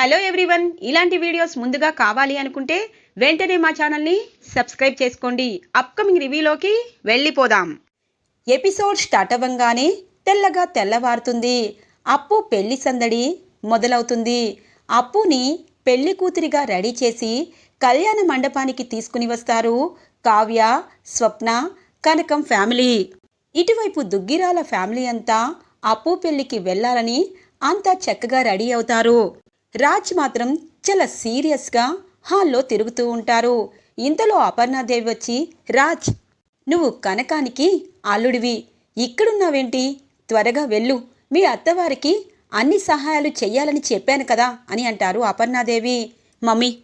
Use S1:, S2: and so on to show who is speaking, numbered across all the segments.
S1: Hello everyone ఇలాంటి videos ముందుగా కావాలి అనుకుంటే వెంటనే మా ఛానల్ని సబ్స్క్రైబ్ చేసుకోండి. అప్కమింగ్ రివ్యూలోకి వెళ్ళిపోదాం. ఎపిసోడ్ స్టార్ట్ అవ్వంగానే తెల్లగా తెల్లవారుతుంది. అప్పు పెళ్ళి సందడి మొదలవుతుంది. అప్పుని పెళ్ళి కూతురిగా రెడీ చేసి కళ్యాణ మండపానికి తీసుకుని వస్తారు కావ్య స్వప్న కనకం ఫ్యామిలీ. ఇటువైపు దుగ్గిరాల ఫ్యామిలీ అంతా అప్పు పెళ్ళికి వెళ్ళాలని అంతా చక్కగా రెడీ అవుతారు. రాజ్ మాత్రం చాలా సీరియస్గా హాల్లో తిరుగుతూ ఉంటారు. ఇంతలో అపర్ణాదేవి వచ్చి రాజ్ నువ్వు కనకానికి అల్లుడివి. ఇక్కడున్నావేంటి? త్వరగా వెళ్ళు. మీ అత్తవారికి అన్ని సహాయాలు చెయ్యాలని చెప్పాను కదా అని అంటారు అపర్ణాదేవి. మమ్మీ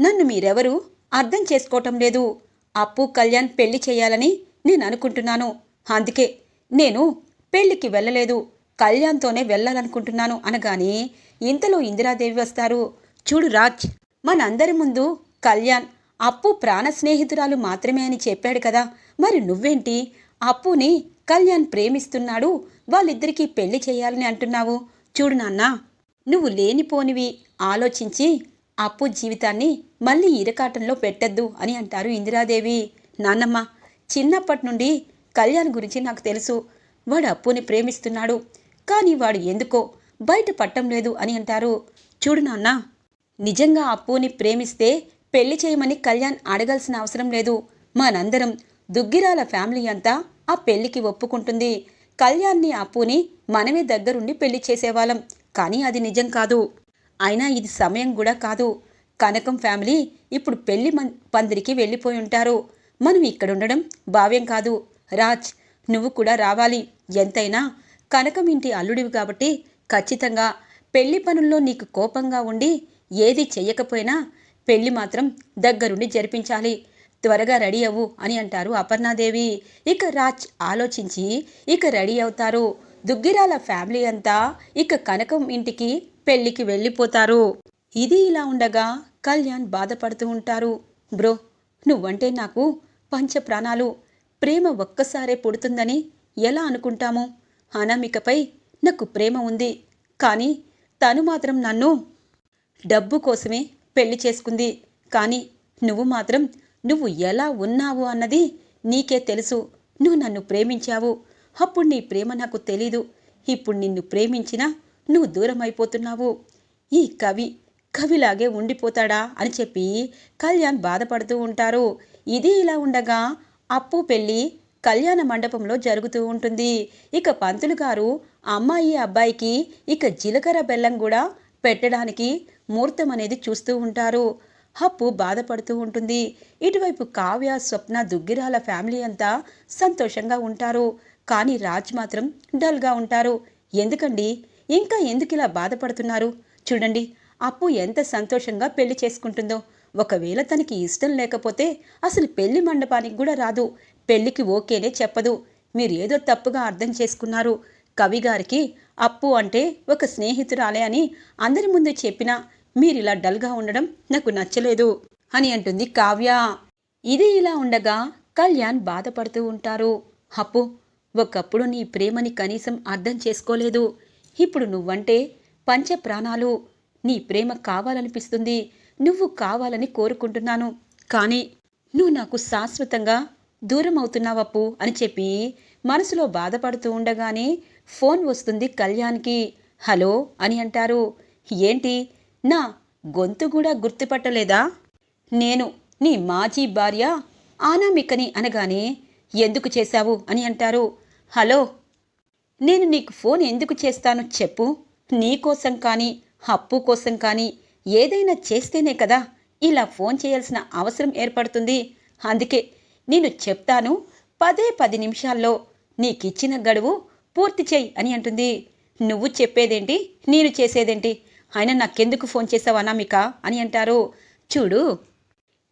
S1: నన్ను మీరెవరు అర్థం చేసుకోవటం లేదు. అప్పు కళ్యాణ్ పెళ్ళి చేయాలని నేను అనుకుంటున్నాను. అందుకే నేను పెళ్ళికి వెళ్ళలేదు. కళ్యాణ్తోనే వెళ్ళాలనుకుంటున్నాను అనగానే ఇంతలో ఇందిరాదేవి వస్తారు. చూడు రాజ్ మనందరి ముందు కళ్యాణ్ అప్పు ప్రాణ స్నేహితురాలు మాత్రమే అని చెప్పాడు కదా. మరి నువ్వేంటి? అప్పుని కళ్యాణ్ ప్రేమిస్తున్నాడు. వాళ్ళిద్దరికీ పెళ్ళి చేయాలని అంటున్నావు. చూడు నాన్నా నువ్వు లేనిపోనివి. ఆలోచించి అప్పు జీవితాన్ని మళ్ళీ ఇరకాటంలో పెట్టద్దు అని అంటారు ఇందిరాదేవి. నాన్నమ్మ చిన్నప్పటి నుండి కళ్యాణ్ గురించి నాకు తెలుసు. వాడు అప్పుని ప్రేమిస్తున్నాడు. కానీ వాడు ఎందుకో బయట పట్టం లేదు అని అంటారు. చూడు నాన్న నిజంగా అప్పుని ప్రేమిస్తే పెళ్ళి చేయమని కళ్యాణ్ అడగాల్సిన అవసరం లేదు. మనందరం దుగ్గిరాల ఫ్యామిలీ అంతా ఆ పెళ్ళికి ఒప్పుకుంటుంది. కళ్యాణ్ని అప్పుని మనమే దగ్గరుండి పెళ్ళి చేసేవాళ్ళం. కానీ అది నిజం కాదు. అయినా ఇది సమయం కూడా కాదు. కనకం ఫ్యామిలీ ఇప్పుడు పెళ్ళి మం- పందిరికి వెళ్ళిపోయి ఉంటారు. మనం ఇక్కడ ఉండడం భావ్యం కాదు. రాజ్ నువ్వు కూడా రావాలి. ఎంతైనా కనకం ఇంటి అల్లుడివి కాబట్టి ఖచ్చితంగా పెళ్ళి పనుల్లో నీకు కోపంగా ఉండి ఏది చెయ్యకపోయినా పెళ్ళి మాత్రం దగ్గరుండి జరిపించాలి. త్వరగా రెడీ అవ్వు అని అంటారు అపర్ణాదేవి. ఇక రాజ్ ఆలోచించి ఇక రెడీ అవుతారు. దుగ్గిరాల ఫ్యామిలీ అంతా ఇక కనకం ఇంటికి పెళ్ళికి వెళ్ళిపోతారు. ఇది ఇలా ఉండగా కళ్యాణ్ బాధపడుతూ ఉంటారు. బ్రో నువ్వంటే నాకు పంచ ప్రాణాలు ప్రేమ ఒక్కసారే పుడుతుందని ఎలా అనుకుంటాము? అనామికపై నాకు ప్రేమ ఉంది. కానీ తను మాత్రం నన్ను డబ్బు కోసమే పెళ్ళి చేసుకుంది. కానీ నువ్వు మాత్రం నువ్వు ఎలా ఉన్నావు అన్నది నీకే తెలుసు. నువ్వు నన్ను ప్రేమించావు. అప్పుడు నీ ప్రేమ నాకు తెలీదు. ఇప్పుడు నిన్ను ప్రేమించినా నువ్వు దూరం అయిపోతున్నావు ఈ కవి కవిలాగే ఉండిపోతాడా అని చెప్పి కళ్యాణ్ బాధపడుతూ ఉంటారు. ఇది ఇలా ఉండగా అప్పు పెళ్ళి కళ్యాణ మండపంలో జరుగుతూ ఉంటుంది. ఇక పంతులు గారు అమ్మాయి అబ్బాయికి ఇక జీలకర్ర బెల్లం కూడా పెట్టడానికి ముహూర్తం అనేది చూస్తూ ఉంటారు. హప్పు బాధపడుతూ ఉంటుంది. ఇటువైపు కావ్య స్వప్న దుగ్గిరాల ఫ్యామిలీ అంతా సంతోషంగా ఉంటారు. కానీ రాజ్ మాత్రం డల్గా ఉంటారు. ఎందుకండి? ఇంకా ఎందుకు ఇలా బాధపడుతున్నారు? చూడండి అప్పు ఎంత సంతోషంగా పెళ్ళి చేసుకుంటుందో. ఒకవేళ తనకి ఇష్టం లేకపోతే అసలు పెళ్ళి మండపానికి కూడా రాదు. పెళ్ళికి ఓకేనే చెప్పదు. మీరు ఏదో తప్పుగా అర్థం చేసుకున్నారు. కవి గారికి అప్పు అంటే ఒక స్నేహితురాలే అని అందరి ముందు చెప్పినా మీరు ఇలా డల్గా ఉండడం నాకు నచ్చలేదు అని అంటుంది కావ్య. ఇది ఇలా ఉండగా కళ్యాణ్ బాధపడుతూ ఉంటారు. అప్పు ఒకప్పుడు నీ ప్రేమని కనీసం అర్థం చేసుకోలేదు. ఇప్పుడు నువ్వంటే పంచ ప్రాణాలు నీ ప్రేమ కావాలనిపిస్తుంది. నువ్వు కావాలని కోరుకుంటున్నాను. కానీ నువ్వు నాకు శాశ్వతంగా దూరం అవుతున్నావప్పు అని చెప్పి మనసులో బాధపడుతూ ఉండగానే ఫోన్ వస్తుంది కళ్యాణ్కి. హలో అని అంటారు. ఏంటి? నా గొంతు కూడా గుర్తుపట్టలేదా? నేను నీ మాజీ భార్య ఆనామికని అనగానే ఎందుకు చేశావు? అని అంటారు. హలో నేను నీకు ఫోన్ ఎందుకు చేస్తాను చెప్పు. నీ కోసం కానీ అప్పు కోసం కానీ ఏదైనా చేస్తేనే కదా ఇలా ఫోన్ చేయాల్సిన అవసరం ఏర్పడుతుంది. అందుకే నేను చెప్తాను. పదే పది నిమిషాల్లో నీకిచ్చిన గడువు పూర్తి చేయి అని అంటుంది. నువ్వు చెప్పేదేంటి? నేను చేసేదేంటి? అయినా నాకెందుకు ఫోన్ చేసావు అనామిక? అని అంటారు. చూడు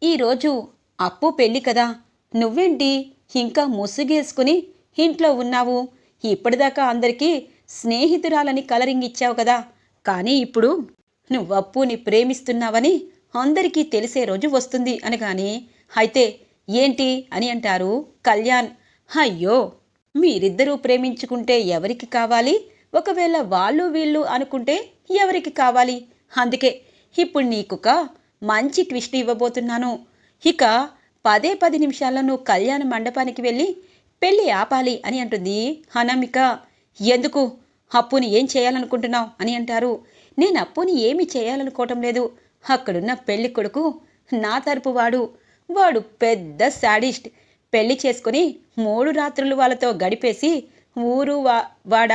S1: ఈరోజు అప్పు పెళ్ళి కదా. నువ్వేంటి ఇంకా ముసుగేసుకుని ఇంట్లో ఉన్నావు? ఇప్పటిదాకా అందరికీ స్నేహితురాలని కలరింగ్ ఇచ్చావు కదా. కానీ ఇప్పుడు నువ్వు అప్పుని ప్రేమిస్తున్నావని అందరికీ తెలిసే రోజు వస్తుంది అనగాని అయితే ఏంటి అని అంటారు కళ్యాణ్. అయ్యో మీరిద్దరూ ప్రేమించుకుంటే ఎవరికి కావాలి? ఒకవేళ వాళ్ళు వీళ్ళు అనుకుంటే ఎవరికి కావాలి? అందుకే ఇప్పుడు నీకొక మంచి ట్విస్ట్ ఇవ్వబోతున్నాను. ఇక పదే పది నిమిషాల్లో నువ్వు కళ్యాణ మండపానికి వెళ్ళి పెళ్ళి ఆపాలి అని అంటుంది అనామిక. ఎందుకు? అప్పుని ఏం చేయాలనుకుంటున్నావు? అని అంటారు. నేను అప్పుని ఏమి చేయాలనుకోవటం లేదు. అక్కడున్న పెళ్ళి కొడుకు నా తరపు వాడు వాడు పెద్ద శాడిస్ట్ పెళ్ళి చేసుకుని మూడు రాత్రులు వాళ్ళతో గడిపేసి ఊరు వా వాడ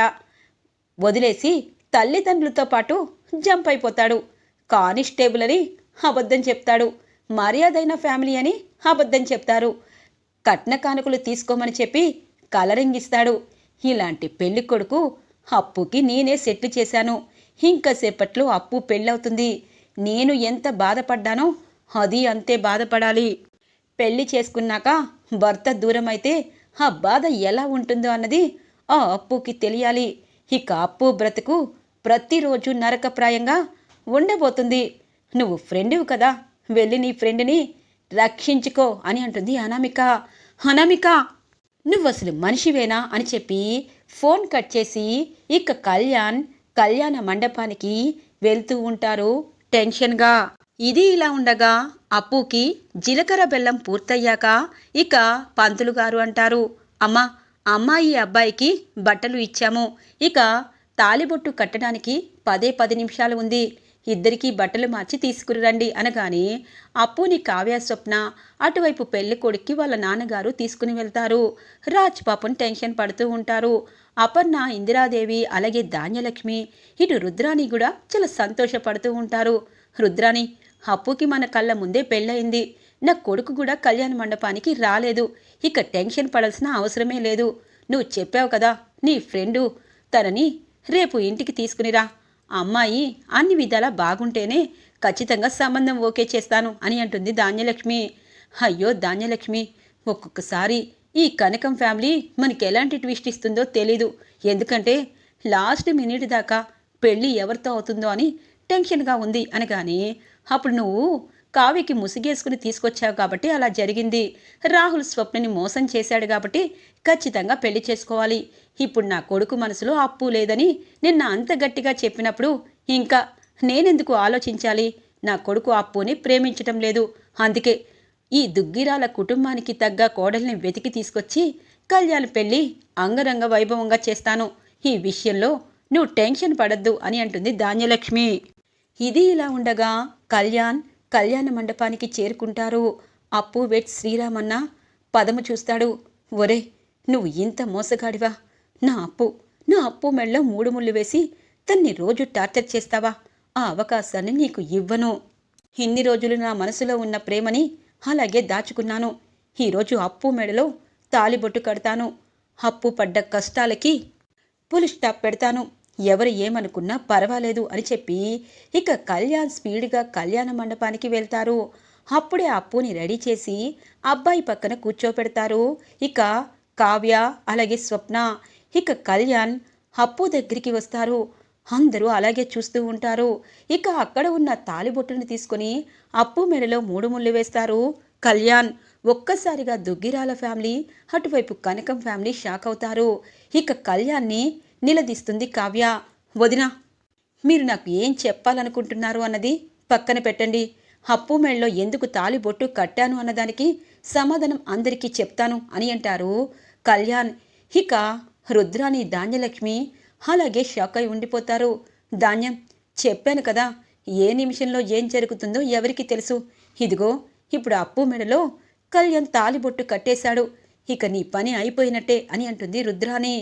S1: వదిలేసి తల్లిదండ్రులతో పాటు జంప్ అయిపోతాడు. కానిస్టేబుల్ అని అబద్ధం చెప్తాడు. మర్యాదైన ఫ్యామిలీ అని అబద్ధం చెప్తారు. కట్న కానుకలు తీసుకోమని చెప్పి కలరింగ్ ఇస్తాడు ఇలాంటి పెళ్ళి కొడుకు అప్పుకి నేనే సెటిల్ చేశాను. ఇంకా సేపట్లో అప్పు పెళ్ళవుతుంది. నేను ఎంత బాధపడ్డానో అది అంతే బాధపడాలి. పెళ్ళి చేసుకున్నాక భర్త దూరం అయితే ఆ బాధ ఎలా ఉంటుందో అన్నది ఆ అప్పుకి తెలియాలి. ఇక అప్పు బ్రతుకు ప్రతిరోజు నరకప్రాయంగా ఉండబోతుంది. నువ్వు ఫ్రెండువు కదా వెళ్ళి నీ ఫ్రెండ్ని రక్షించుకో అని అంటుంది అనామిక. అనామిక నువ్వు అసలు మనిషివేనా అని చెప్పి ఫోన్ కట్ చేసి ఇక కళ్యాణ్ కళ్యాణ మండపానికి వెళ్తూ ఉంటారు టెన్షన్గా. ఇది ఇలా ఉండగా అప్పుకి జీలకర్ర బెల్లం పూర్తయ్యాక ఇక పంతులు గారు అంటారు అమ్మా అమ్మాయి అబ్బాయికి బట్టలు ఇచ్చాము. ఇక తాలిబొట్టు కట్టడానికి పదే పది నిమిషాలు ఉంది. ఇద్దరికీ బట్టలు మార్చి తీసుకురండి అనగానే అప్పుని కావ్య స్వప్న అటువైపు పెళ్ళి కొడుక్కి వాళ్ళ నాన్నగారు తీసుకుని వెళ్తారు. రాజ్ పాపం టెన్షన్ పడుతూ ఉంటారు. అపర్ణ ఇందిరాదేవి అలాగే ధాన్యలక్ష్మి ఇటు రుద్రాణి కూడా చాలా సంతోషపడుతూ ఉంటారు. రుద్రాణి అప్పుకి మన కళ్ళ ముందే పెళ్ళయింది. నా కొడుకు కూడా కళ్యాణ మండపానికి రాలేదు. ఇక టెన్షన్ పడాల్సిన అవసరమే లేదు. నువ్వు చెప్పావు కదా నీ ఫ్రెండు. తనని రేపు ఇంటికి తీసుకునిరా. అమ్మాయి అన్ని విధాలా బాగుంటేనే ఖచ్చితంగా సంబంధం ఓకే చేస్తాను అని అంటుంది ధాన్యలక్ష్మి. అయ్యో ధాన్యలక్ష్మి ఒక్కొక్కసారి ఈ కనకం ఫ్యామిలీ మనకి ఎలాంటి ట్విస్ట్ ఇస్తుందో తెలీదు. ఎందుకంటే లాస్ట్ మినిట్ దాకా పెళ్ళి ఎవరితో అవుతుందో అని టెన్షన్గా ఉంది అనగానే అప్పుడు నువ్వు కావ్యకి ముసిగేసుకుని తీసుకొచ్చావు కాబట్టి అలా జరిగింది. రాహుల్ స్వప్నని మోసం చేశాడు కాబట్టి ఖచ్చితంగా పెళ్ళి చేసుకోవాలి. ఇప్పుడు నా కొడుకు మనసులో అప్పు లేదని నిన్న అంత గట్టిగా చెప్పినప్పుడు ఇంకా నేనెందుకు ఆలోచించాలి? నా కొడుకు అప్పుని ప్రేమించటం లేదు. అందుకే ఈ దుగ్గిరాల కుటుంబానికి తగ్గ కోడల్ని వెతికి తీసుకొచ్చి కళ్యాణ పెళ్ళి అంగరంగ వైభవంగా చేస్తాను. ఈ విషయంలో నువ్వు టెన్షన్ పడద్దు అని అంటుంది ధాన్యలక్ష్మి. ఇది ఇలా ఉండగా కళ్యాణ్ కళ్యాణ మండపానికి చేరుకుంటారు. అప్పు వెట్ శ్రీరామన్న పదము చూస్తాడు. ఒరే నువ్వు ఇంత మోసగాడివా? నా అప్పు నా అప్పు మెళ్ళ మూడు ముళ్ళు వేసి తన్ని రోజు టార్చర్ చేస్తావా? ఆ అవకాశాన్ని నీకు ఇవ్వను. ఇన్ని రోజులు నా మనసులో ఉన్న ప్రేమని అలాగే దాచుకున్నాను. ఈరోజు అప్పు మెడలో తాలిబొట్టు కడతాను. అప్పు పడ్డ కష్టాలకి పులి స్టాప్ పెడతాను. ఎవరు ఏమనుకున్నా పర్వాలేదు అని చెప్పి ఇక కళ్యాణ్ స్పీడ్గా కళ్యాణ మండపానికి వెళ్తారు. అప్పుడే అప్పుని రెడీ చేసి అబ్బాయి పక్కన కూర్చోపెడతారు. ఇక కావ్య అలాగే స్వప్న ఇక కళ్యాణ్ అప్పు దగ్గరికి వస్తారు. అందరూ అలాగే చూస్తూ ఉంటారు. ఇక అక్కడ ఉన్న తాలిబొట్టును తీసుకొని అప్పు మెడలో మూడు ముళ్ళు వేస్తారు. కళ్యాణ్ ఒక్కసారిగా దుగ్గిరాల ఫ్యామిలీ అటువైపు కనకం ఫ్యామిలీ షాక్ అవుతారు. ఇక కళ్యాణ్ని నిలదీస్తుంది కావ్య. వదిన మీరు నాకు ఏం చెప్పాలనుకుంటున్నారు అన్నది? పక్కన పెట్టండి. అప్పు మెళ్ళలో ఎందుకు తాలిబొట్టు కట్టాను అన్నదానికి సమాధానం అందరికీ చెప్తాను అని అంటారు కళ్యాణ్. ఇక రుద్రాని ధాన్యలక్ష్మి అలాగే షాక్ అయి ఉండిపోతారు. ధాన్యం చెప్పాను కదా ఏ నిమిషంలో ఏం జరుగుతుందో ఎవరికి తెలుసు? ఇదిగో ఇప్పుడు అప్పు మెడలో కళ్యాణ్ తాలిబొట్టు కట్టేశాడు. ఇక నీ పని అయిపోయినట్టే అని అంటుంది రుద్రాని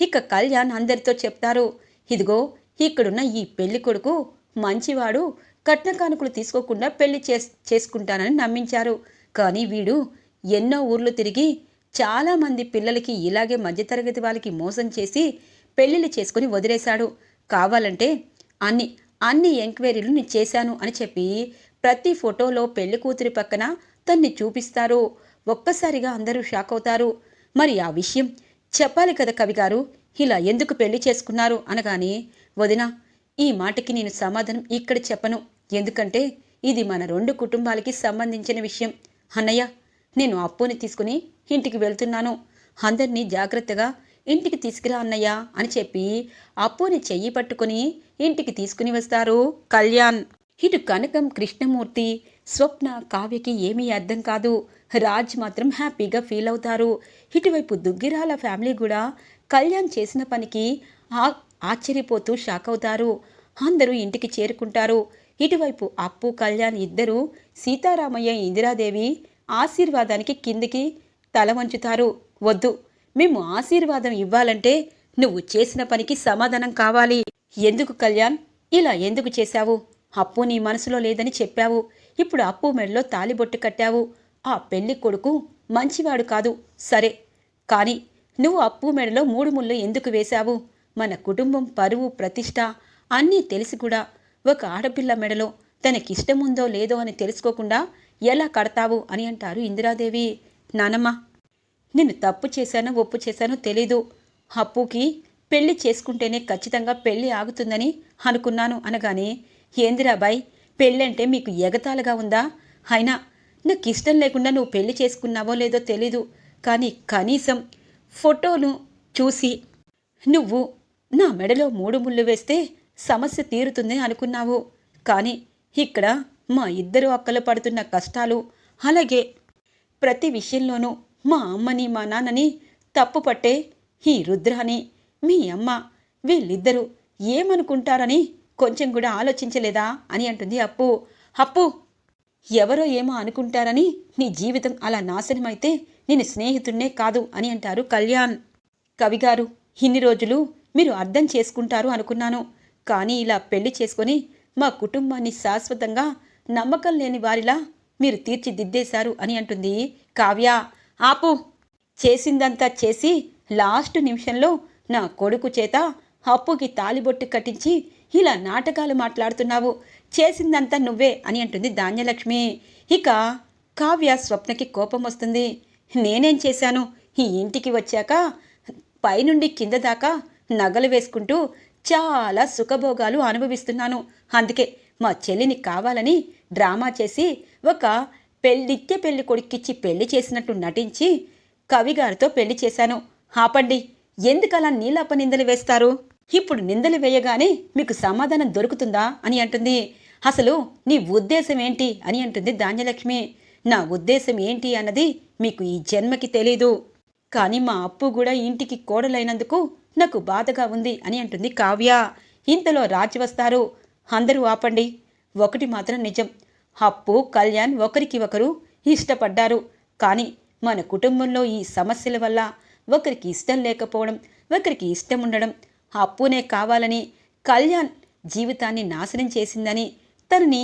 S1: ఇక కళ్యాణ్ అందరితో చెప్తారు ఇదిగో ఇక్కడున్న ఈ పెళ్ళి కొడుకు మంచివాడు కట్న కానుకలు తీసుకోకుండా పెళ్ళి చేస్ చేసుకుంటానని నమ్మించారు. కానీ వీడు ఎన్నో ఊర్లు తిరిగి చాలామంది పిల్లలకి ఇలాగే మధ్యతరగతి వాళ్ళకి మోసం చేసి పెళ్ళిళ్ళు చేసుకుని వదిలేశాడు. కావాలంటే అన్ని అన్ని ఎంక్వైరీలు నేను చేశాను అని చెప్పి ప్రతి ఫోటోలో పెళ్ళి కూతురి పక్కన తన్ని చూపిస్తారు. ఒక్కసారిగా అందరూ షాక్ అవుతారు. మరి ఆ విషయం చెప్పాలి కదా కవిగారు ఇలా ఎందుకు పెళ్ళి చేసుకున్నారు అనగానే వదిన ఈ మాటకి నేను సమాధానం ఇక్కడ చెప్పను. ఎందుకంటే ఇది మన రెండు కుటుంబాలకి సంబంధించిన విషయం. అన్నయ్య నేను అప్పుని తీసుకుని ఇంటికి వెళ్తున్నాను. అందరినీ జాగ్రత్తగా ఇంటికి తీసుకురా అన్నయ్య అని చెప్పి అప్పుని చెయ్యి పట్టుకుని ఇంటికి తీసుకుని వస్తారు కళ్యాణ్. ఇటు కనకం కృష్ణమూర్తి స్వప్న కావ్యకి ఏమీ అర్థం కాదు. రాజ్ మాత్రం హ్యాపీగా ఫీల్ అవుతారు. ఇటువైపు దుగ్గిరాల ఫ్యామిలీ కూడా కళ్యాణ్ చేసిన పనికి ఆశ్చర్యపోతూ షాక్ అవుతారు. అందరూ ఇంటికి చేరుకుంటారు. ఇటువైపు అప్పు కళ్యాణ్ ఇద్దరూ సీతారామయ్య ఇందిరాదేవి ఆశీర్వాదానికి కిందికి తల వంచుతారు. వద్దు మేము ఆశీర్వాదం ఇవ్వాలంటే నువ్వు చేసిన పనికి సమాధానం కావాలి. ఎందుకు కళ్యాణ్? ఇలా ఎందుకు చేశావు? అప్పు నీ మనసులో లేదని చెప్పావు. ఇప్పుడు అప్పు మెడలో తాలిబొట్టు కట్టావు. ఆ పెళ్ళి కొడుకు మంచివాడు కాదు. సరే కానీ నువ్వు అప్పు మెడలో మూడు ముళ్ళు ఎందుకు వేశావు? మన కుటుంబం పరువు ప్రతిష్ట. అన్నీ తెలిసి కూడా ఒక ఆడపిల్ల మెడలో తనకిష్టముందో లేదో అని తెలుసుకోకుండా ఎలా కడతావు అని అంటారు ఇందిరాదేవి. నానమ్మ నేను తప్పు చేశానో ఒప్పు చేశానో తెలీదు. అప్పుకి పెళ్ళి చేసుకుంటేనే ఖచ్చితంగా పెళ్ళి ఆగుతుందని అనుకున్నాను అనగానే ఏందిరాబాయ్ పెళ్ళంటే మీకు ఎగతాళగా ఉందా? అయినా నాకు ఇష్టం లేకుండా నువ్వు పెళ్ళి చేసుకున్నావో లేదో తెలీదు. కానీ కనీసం ఫోటోను చూసి నువ్వు నా మెడలో మూడు ముళ్ళు వేస్తే సమస్య తీరుతుంది అనుకున్నావు. కానీ ఇక్కడ మా ఇద్దరు అక్కలు పడుతున్న కష్టాలు అలాగే ప్రతి విషయంలోనూ మా అమ్మని మా నాన్నని తప్పు పట్టే ఈ రుద్రాని మీ అమ్మ వీళ్ళిద్దరూ ఏమనుకుంటారని కొంచెం కూడా ఆలోచించలేదా అని అంటుంది అప్పు. అప్పు ఎవరో ఏమో అనుకుంటారని నీ జీవితం అలా నాశనమైతే నేను స్నేహితుడినే కాదు అని అంటారు కళ్యాణ్. కవిగారు ఇన్ని రోజులు మీరు అర్థం చేసుకుంటారు అనుకున్నాను. కానీ ఇలా పెళ్ళి చేసుకొని మా కుటుంబాన్ని శాశ్వతంగా నమ్మకం లేని వారిలా మీరు తీర్చిదిద్దేశారు అని అంటుంది కావ్య. ఆపు చేసిందంతా చేసి లాస్ట్ నిమిషంలో నా కొడుకు చేత అప్పుకి తాలిబొట్టు కట్టించి ఇలా నాటకాలు మాట్లాడుతున్నావు? చేసిందంతా నువ్వే అని అంటుంది ధాన్యలక్ష్మి. ఇక కావ్య స్వప్నకి కోపం వస్తుంది. నేనేం చేశాను? ఈ ఇంటికి వచ్చాక పైనుండి కింద దాకా నగలు వేసుకుంటూ చాలా సుఖభోగాలు అనుభవిస్తున్నాను. అందుకే మా చెల్లిని కావాలని డ్రామా చేసి ఒక పెళ్ళిత్య పెళ్ళి కొడుక్కిచ్చి పెళ్ళి చేసినట్టు నటించి కవిగారితో పెళ్ళి చేశాను. ఆపండి. ఎందుకలా నీలాప నిందలు వేస్తారు? ఇప్పుడు నిందలు వేయగానే మీకు సమాధానం దొరుకుతుందా అని అంటుంది. అసలు నీ ఉద్దేశం ఏంటి అని అంటుంది ధాన్యలక్ష్మి. నా ఉద్దేశం ఏంటి అన్నది మీకు ఈ జన్మకి తెలీదు. కానీ మా అప్పు కూడా ఇంటికి కోడలైనందుకు నాకు బాధగా ఉంది అని అంటుంది కావ్య. ఇంతలో రాజు వస్తారు. అందరూ ఆపండి. ఒకటి మాత్రం నిజం. అప్పు కళ్యాణ్ ఒకరికి ఒకరు ఇష్టపడ్డారు. కానీ మన కుటుంబంలో ఈ సమస్యల వల్ల ఒకరికి ఇష్టం లేకపోవడం ఒకరికి ఇష్టం ఉండడం అప్పునే కావాలని కళ్యాణ్ జీవితాన్ని నాశనం చేసిందని తనని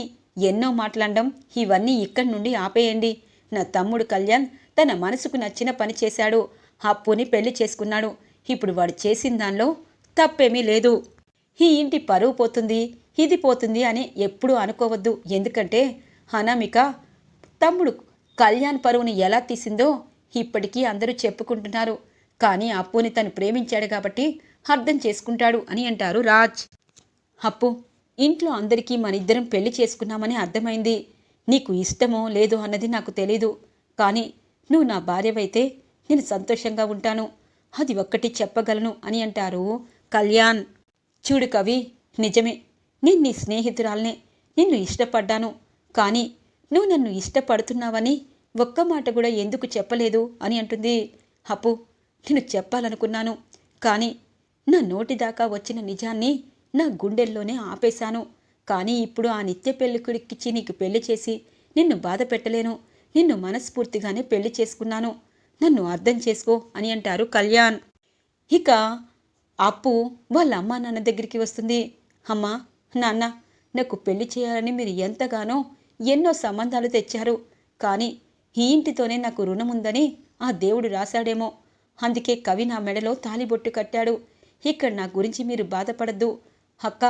S1: ఎన్నో మాట్లాడడం ఇవన్నీ ఇక్కడి నుండి ఆపేయండి. నా తమ్ముడు కళ్యాణ్ తన మనసుకు నచ్చిన పని చేశాడు. అప్పుని పెళ్ళి చేసుకున్నాడు. ఇప్పుడు వాడు చేసిన దానిలో తప్పేమీ లేదు. ఈ ఇంటి పరువు పోతుంది ఇది పోతుంది అని ఎప్పుడూ అనుకోవద్దు. ఎందుకంటే అనామిక తమ్ముడు కళ్యాణ్ పరువుని ఎలా తీసిందో ఇప్పటికీ అందరూ చెప్పుకుంటున్నారు. కానీ అప్పుని తను ప్రేమించాడు కాబట్టి అర్థం చేసుకుంటాడు అని అంటారు రాజ్. అప్పు ఇంట్లో అందరికీ మనిద్దరం పెళ్ళి చేసుకున్నామని అర్థమైంది. నీకు ఇష్టమో లేదో అన్నది నాకు తెలీదు. కానీ నువ్వు నా భార్యవైతే నేను సంతోషంగా ఉంటాను. అది ఒక్కటి చెప్పగలను అని అంటారు కళ్యాణ్. చూడు కవి నిజమే. నేను నీ స్నేహితురాల్నే. నిన్ను ఇష్టపడ్డాను. కానీ నువ్వు నన్ను ఇష్టపడుతున్నావని ఒక్క మాట కూడా ఎందుకు చెప్పలేదు అని అంటుంది. అప్పు నేను చెప్పాలనుకున్నాను. కానీ నా నోటి దాకా వచ్చిన నిజాన్ని నా గుండెల్లోనే ఆపేశాను. కానీ ఇప్పుడు ఆ నిత్య పెళ్ళికుడికిచ్చి నీకు పెళ్ళి చేసి నిన్ను బాధ పెట్టలేను. నిన్ను మనస్ఫూర్తిగానే పెళ్ళి చేసుకున్నాను. నన్ను అర్థం చేసుకో అని అంటారు కళ్యాణ్. ఇక అప్పు వాళ్ళ అమ్మా నాన్న దగ్గరికి వస్తుంది. అమ్మా నాన్న నాకు పెళ్ళి చేయాలని మీరు ఎంతగానో ఎన్నో సంబంధాలు తెచ్చారు. కానీ ఈ ఇంటితోనే నాకు రుణం ఉందని ఆ దేవుడు రాశాడేమో. అందుకే కవి నా మెడలో తాలిబొట్టు కట్టాడు. ఇక్కడ నా గురించి మీరు బాధపడద్దు. అక్క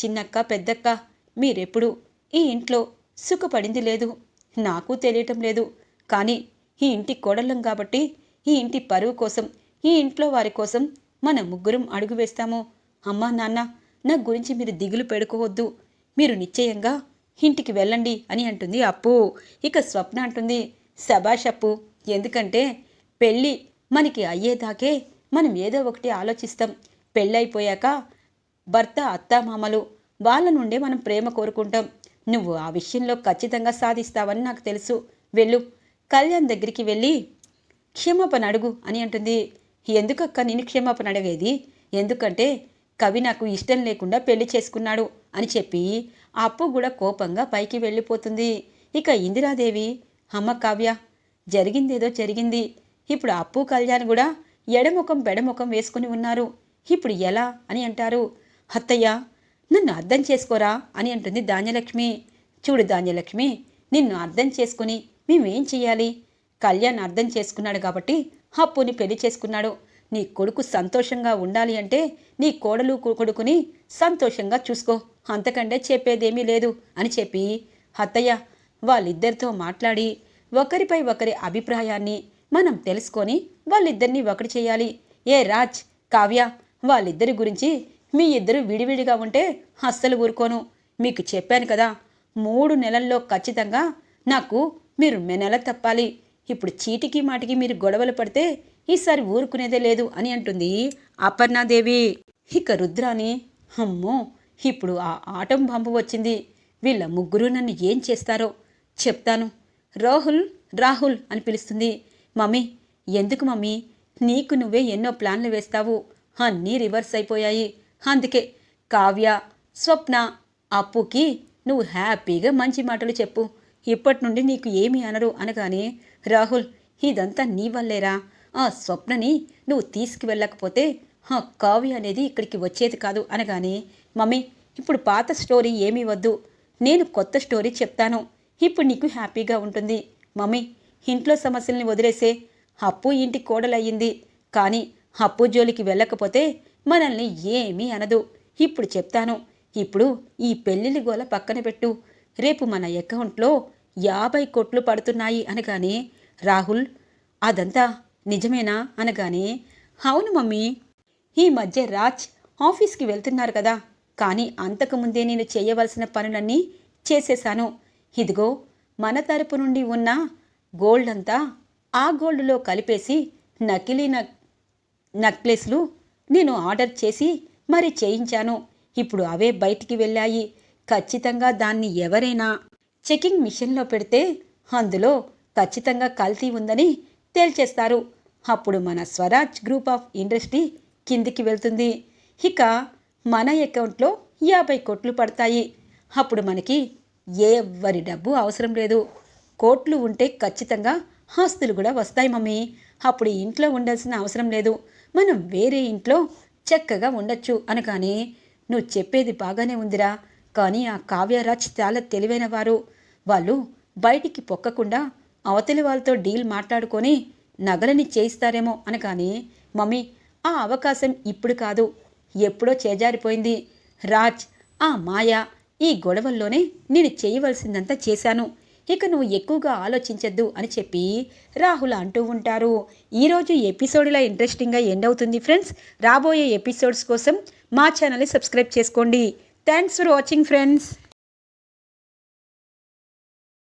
S1: చిన్నక్క పెద్దక్క మీరెప్పుడు ఈ ఇంట్లో సుఖపడింది లేదు. నాకు తెలియటం లేదు. కానీ ఈ ఇంటి కోడళ్ళం కాబట్టి ఈ ఇంటి పరువు కోసం ఈ ఇంట్లో వారి కోసం మన ముగ్గురం అడుగు వేస్తాము. అమ్మా నాన్న నా గురించి మీరు దిగులు పెడుకోవద్దు. మీరు నిశ్చయంగా ఇంటికి వెళ్ళండి అని అంటుంది అప్పు. ఇక స్వప్న అంటుంది శబాష్ అప్పు ఎందుకంటే పెళ్ళి మనకి అయ్యేదాకే మనం ఏదో ఒకటి ఆలోచిస్తాం. పెళ్ళైపోయాక భర్త అత్తామామలు వాళ్ళ నుండే మనం ప్రేమ కోరుకుంటాం. నువ్వు ఆ విషయంలో ఖచ్చితంగా సాధిస్తావని నాకు తెలుసు. వెళ్ళు. కళ్యాణ్ దగ్గరికి వెళ్ళి క్షమాపణ అడుగు అని అంటుంది. ఎందుకక్క నేను క్షమాపణ అడిగేది? ఎందుకంటే కవి నాకు ఇష్టం లేకుండా పెళ్ళి చేసుకున్నాడు అని చెప్పి ఆ అప్పు కూడా కోపంగా పైకి వెళ్ళిపోతుంది. ఇక ఇందిరాదేవి అమ్మ కావ్య జరిగిందేదో జరిగింది. ఇప్పుడు అప్పు కళ్యాణ్ కూడా ఎడముఖం బెడముఖం వేసుకుని ఉన్నారు. ఇప్పుడు ఎలా అని అంటారు. అత్తయ్య నన్ను అర్థం చేసుకోరా అని అంటుంది ధాన్యలక్ష్మి. చూడు ధాన్యలక్ష్మి నిన్ను అర్థం చేసుకుని మేమేం చెయ్యాలి? కళ్యాణ్ అర్థం చేసుకున్నాడు కాబట్టి అప్పుని పెళ్ళి చేసుకున్నాడు. నీ కొడుకు సంతోషంగా ఉండాలి అంటే నీ కోడలు కొడుకుని సంతోషంగా చూసుకో. అంతకంటే చెప్పేదేమీ లేదు అని చెప్పి అత్తయ్య వాళ్ళిద్దరితో మాట్లాడి ఒకరిపై ఒకరి అభిప్రాయాన్ని మనం తెలుసుకొని వాళ్ళిద్దరినీ ఒకటి చేయాలి ఏ రాజ్ కావ్య వాళ్ళిద్దరి గురించి మీ ఇద్దరు విడివిడిగా ఉంటే అస్సలు ఊరుకోను. మీకు చెప్పాను కదా మూడు నెలల్లో ఖచ్చితంగా నాకు మీరు నెల తప్పాలి. ఇప్పుడు చీటికి మాటికి మీరు గొడవలు పడితే ఈసారి ఊరుకునేదే లేదు అని అంటుంది అపర్ణాదేవి. ఇక రుద్రాని అమ్మో ఇప్పుడు ఆ ఆటం పంపు వచ్చింది. వీళ్ళ ముగ్గురు నన్ను ఏం చేస్తారో చెప్తాను. రాహుల్ రాహుల్ అని పిలుస్తుంది. మమ్మీ ఎందుకు మమ్మీ? నీకు నువ్వే ఎన్నో ప్లాన్లు వేస్తావు. అన్నీ రివర్స్ అయిపోయాయి. అందుకే కావ్య స్వప్న అప్పుకి నువ్వు హ్యాపీగా మంచి మాటలు చెప్పు. ఇప్పటి నుండి నీకు ఏమీ అనరు అనగానే రాహుల్ ఇదంతా నీ వల్లేరా? ఆ స్వప్నని నువ్వు తీసుకువెళ్ళకపోతే ఆ కావ్య అనేది ఇక్కడికి వచ్చేది కాదు అనగానే మమ్మీ ఇప్పుడు పాత స్టోరీ ఏమీ వద్దు. నేను కొత్త స్టోరీ చెప్తాను. ఇప్పుడు నీకు హ్యాపీగా ఉంటుంది. మమ్మీ ఇంట్లో సమస్యల్ని వదిలేసే అప్పు ఇంటి కోడలయ్యింది. కానీ అప్పు జోలికి వెళ్ళకపోతే మనల్ని ఏమీ అనదు. ఇప్పుడు చెప్తాను. ఇప్పుడు ఈ పెళ్ళిలి గోల పక్కన పెట్టు. రేపు మన అకౌంట్లో యాభై కోట్లు పడుతున్నాయి అనగానే రాహుల్ అదంతా నిజమేనా అనగానే అవును మమ్మీ. ఈ మధ్య రాజ్ ఆఫీస్కి వెళ్తున్నారు కదా. కానీ అంతకుముందే నేను చేయవలసిన పనులన్నీ చేసేశాను. ఇదిగో మన తరపు నుండి ఉన్న గోల్డ్ అంతా ఆ గోల్డ్లో కలిపేసి నకిలీ నక్ నెక్లెస్లు నేను ఆర్డర్ చేసి మరి చేయించాను. ఇప్పుడు అవే బయటికి వెళ్ళాయి. ఖచ్చితంగా దాన్ని ఎవరైనా చెకింగ్ మిషన్లో పెడితే అందులో ఖచ్చితంగా కల్తీ ఉందని తేల్చేస్తారు. అప్పుడు మన స్వరాజ్ గ్రూప్ ఆఫ్ ఇండస్ట్రీ కిందికి వెళ్తుంది. ఇక మన అకౌంట్లో యాభై కోట్లు పడతాయి. అప్పుడు మనకి ఎవరి డబ్బు అవసరం లేదు. కోట్లు ఉంటే ఖచ్చితంగా ఆస్తులు కూడా వస్తాయి మమ్మీ. అప్పుడు ఇంట్లో ఉండాల్సిన అవసరం లేదు. మనం వేరే ఇంట్లో చక్కగా ఉండొచ్చు అనగానే నువ్వు చెప్పేది బాగానే ఉందిరా కానీ ఆ కావ్యరాజ్ చాలా తెలివైన వారు. వాళ్ళు బయటికి పొక్కకుండా అవతలి వాళ్ళతో డీల్ మాట్లాడుకొని నగలని చేయిస్తారేమో అనగానే మమ్మీ ఆ అవకాశం ఇప్పుడు కాదు. ఎప్పుడో చేజారిపోయింది. రాజ్ ఆ మాయ ఈ గొడవల్లోనే నేను చేయవలసిందంతా చేశాను. ఇక నువ్వు ఎక్కువగా ఆలోచించద్దు అని చెప్పి రాహుల్ అంటూ ఉంటారు. ఈరోజు ఎపిసోడ్లో ఇంట్రెస్టింగ్గా ఎండ్ అవుతుంది ఫ్రెండ్స్. రాబోయే ఎపిసోడ్స్ కోసం మా ఛానల్ని సబ్స్క్రైబ్ చేసుకోండి. Thanks for watching friends.